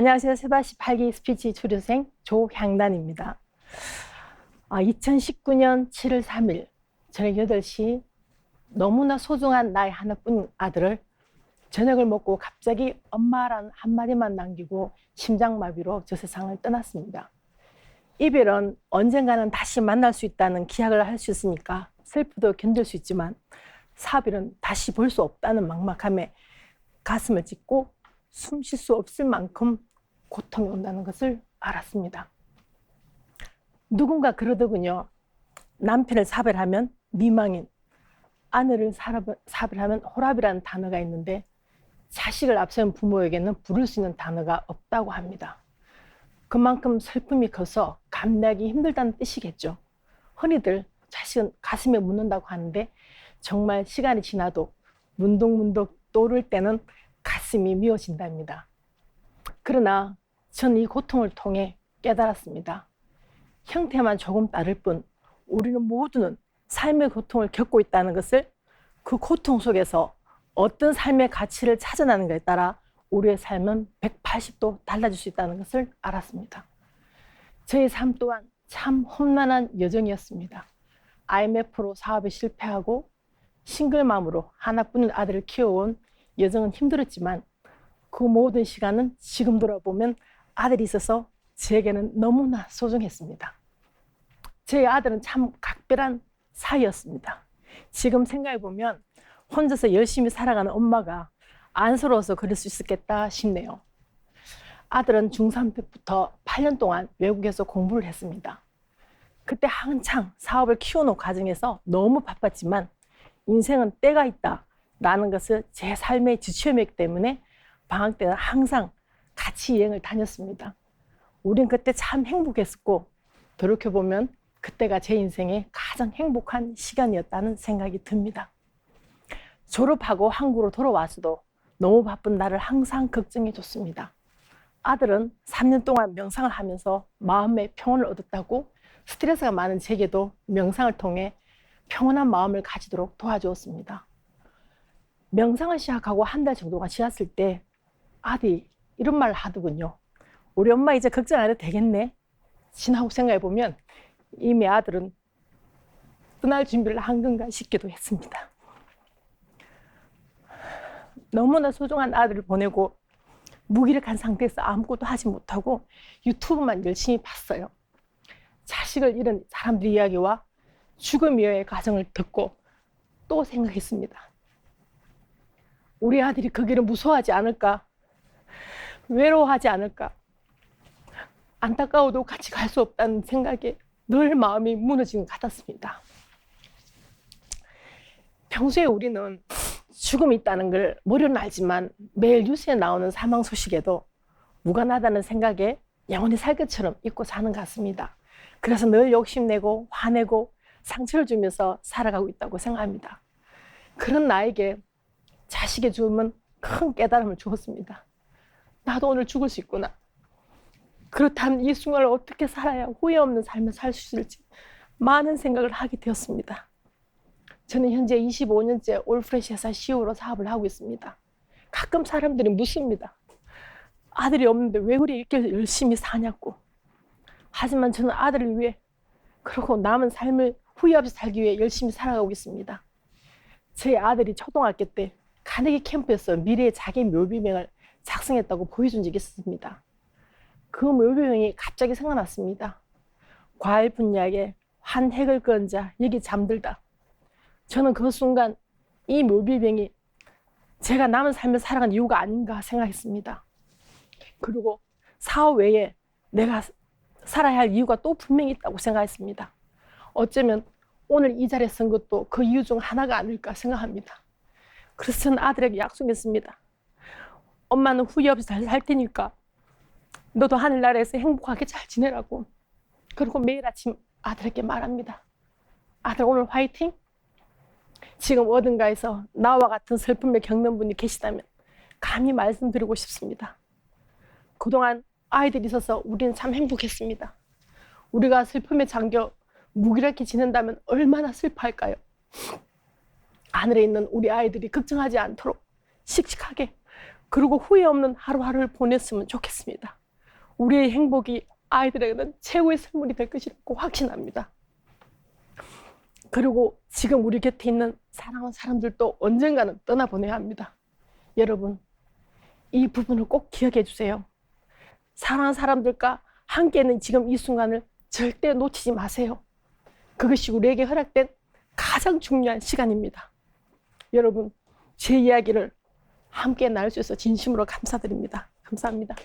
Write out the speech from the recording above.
안녕하세요. 세바시 8기 스피치 조교생 조향단입니다. 아, 2019년 7월 3일 저녁 8시 너무나 소중한 나의 하나뿐인 아들을 저녁을 먹고 갑자기 엄마란 한마디만 남기고 심장마비로 저 세상을 떠났습니다. 이별은 언젠가는 다시 만날 수 있다는 기약을 할 수 있으니까 슬프도 견딜 수 있지만 사별은 다시 볼 수 없다는 막막함에 가슴을 찢고 숨 쉴 수 없을 만큼 고통이 온다는 것을 알았습니다. 누군가 그러더군요. 남편을 사별하면 미망인, 아내를 사별하면 호랍이라는 단어가 있는데 자식을 앞세운 부모에게는 부를 수 있는 단어가 없다고 합니다. 그만큼 슬픔이 커서 감내하기 힘들다는 뜻이겠죠. 흔히들 자식은 가슴에 묻는다고 하는데 정말 시간이 지나도 문득문득 떠오를 때는 가슴이 미어진답니다. 그러나 전 이 고통을 통해 깨달았습니다. 형태만 조금 다를 뿐 우리는 모두는 삶의 고통을 겪고 있다는 것을 그 고통 속에서 어떤 삶의 가치를 찾아나는가에 따라 우리의 삶은 180도 달라질 수 있다는 것을 알았습니다. 저의 삶 또한 참 험난한 여정이었습니다. IMF로 사업에 실패하고 싱글맘으로 하나뿐인 아들을 키워온 여정은 힘들었지만 그 모든 시간은 지금 돌아보면 아들이 있어서 제게는 너무나 소중했습니다. 제 아들은 참 각별한 사이였습니다. 지금 생각해 보면 혼자서 열심히 살아가는 엄마가 안쓰러워서 그럴 수 있었겠다 싶네요. 아들은 중3 때부터 8년 동안 외국에서 공부를 했습니다. 그때 한창 사업을 키우는 과정에서 너무 바빴지만 인생은 때가 있다 라는 것을 제 삶의 지침이기 때문에 방학 때는 항상 같이 여행을 다녔습니다. 우린 그때 참 행복했었고 돌이켜보면 그때가 제 인생의 가장 행복한 시간이었다는 생각이 듭니다. 졸업하고 한국으로 돌아와서도 너무 바쁜 나를 항상 걱정해 줬습니다. 아들은 3년 동안 명상을 하면서 마음의 평온을 얻었다고 스트레스가 많은 제게도 명상을 통해 평온한 마음을 가지도록 도와주었습니다. 명상을 시작하고 한 달 정도가 지났을 때 아들이 이런 말을 하더군요. 우리 엄마 이제 걱정 안 해도 되겠네. 지나고 생각해 보면 이미 아들은 떠날 준비를 한 건가 싶기도 했습니다. 너무나 소중한 아들을 보내고 무기력한 상태에서 아무것도 하지 못하고 유튜브만 열심히 봤어요. 자식을 잃은 사람들 이야기와 죽음 이후의 과정을 듣고 또 생각했습니다. 우리 아들이 그 길을 무서워하지 않을까? 외로워하지 않을까? 안타까워도 같이 갈 수 없다는 생각에 늘 마음이 무너지는 것 같았습니다. 평소에 우리는 죽음이 있다는 걸 머리로는 알지만 매일 뉴스에 나오는 사망 소식에도 무관하다는 생각에 영원히 살 것처럼 잊고 사는 것 같습니다. 그래서 늘 욕심내고 화내고 상처를 주면서 살아가고 있다고 생각합니다. 그런 나에게 자식의 죽음은 큰 깨달음을 주었습니다. 나도 오늘 죽을 수 있구나. 그렇다면 이 순간을 어떻게 살아야 후회 없는 삶을 살 수 있을지 많은 생각을 하게 되었습니다. 저는 현재 25년째 올프레시 회사 CEO로 사업을 하고 있습니다. 가끔 사람들이 묻습니다. 아들이 없는데 왜 그리 이렇게 열심히 사냐고. 하지만 저는 아들을 위해 그리고 남은 삶을 후회 없이 살기 위해 열심히 살아가고 있습니다. 제 아들이 초등학교 때 카네기 캠프에서 미래의 자기 묘비명을 작성했다고 보여준 적이 있습니다. 그 묘비명이 갑자기 생각났습니다. 과일 분야에 한 핵을 건 자, 여기 잠들다. 저는 그 순간 이 묘비병이 제가 남은 삶을 살아간 이유가 아닌가 생각했습니다. 그리고 사업 외에 내가 살아야 할 이유가 또 분명히 있다고 생각했습니다. 어쩌면 오늘 이 자리에 선 것도 그 이유 중 하나가 아닐까 생각합니다. 그래서 저는 아들에게 약속했습니다. 엄마는 후회 없이 잘 살 테니까 너도 하늘나라에서 행복하게 잘 지내라고. 그리고 매일 아침 아들에게 말합니다. 아들 오늘 화이팅! 지금 어딘가에서 나와 같은 슬픔을 겪는 분이 계시다면 감히 말씀드리고 싶습니다. 그동안 아이들이 있어서 우리는 참 행복했습니다. 우리가 슬픔에 잠겨 무기력해 지낸다면 얼마나 슬퍼할까요? 하늘에 있는 우리 아이들이 걱정하지 않도록 씩씩하게 그리고 후회 없는 하루하루를 보냈으면 좋겠습니다. 우리의 행복이 아이들에게는 최고의 선물이 될 것이라고 확신합니다. 그리고 지금 우리 곁에 있는 사랑하는 사람들도 언젠가는 떠나보내야 합니다. 여러분, 이 부분을 꼭 기억해 주세요. 사랑하는 사람들과 함께 있는 지금 이 순간을 절대 놓치지 마세요. 그것이 우리에게 허락된 가장 중요한 시간입니다. 여러분, 제 이야기를 함께 나눌 수 있어 진심으로 감사드립니다. 감사합니다.